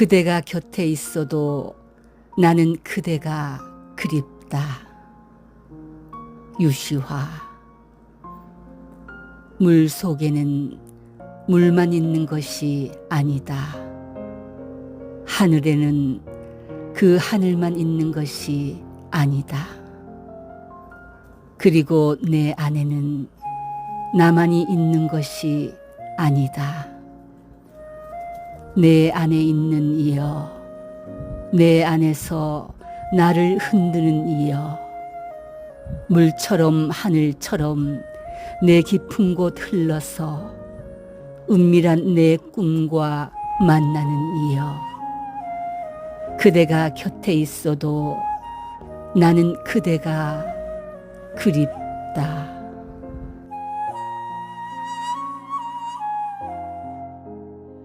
그대가 곁에 있어도 나는 그대가 그립다. 유시화 물 속에는 물만 있는 것이 아니다. 하늘에는 그 하늘만 있는 것이 아니다. 그리고 내 안에는 나만이 있는 것이 아니다. 내 안에 있는 이여, 내 안에서 나를 흔드는 이여, 물처럼 하늘처럼 내 깊은 곳 흘러서 은밀한 내 꿈과 만나는 이여, 그대가 곁에 있어도 나는 그대가 그립다.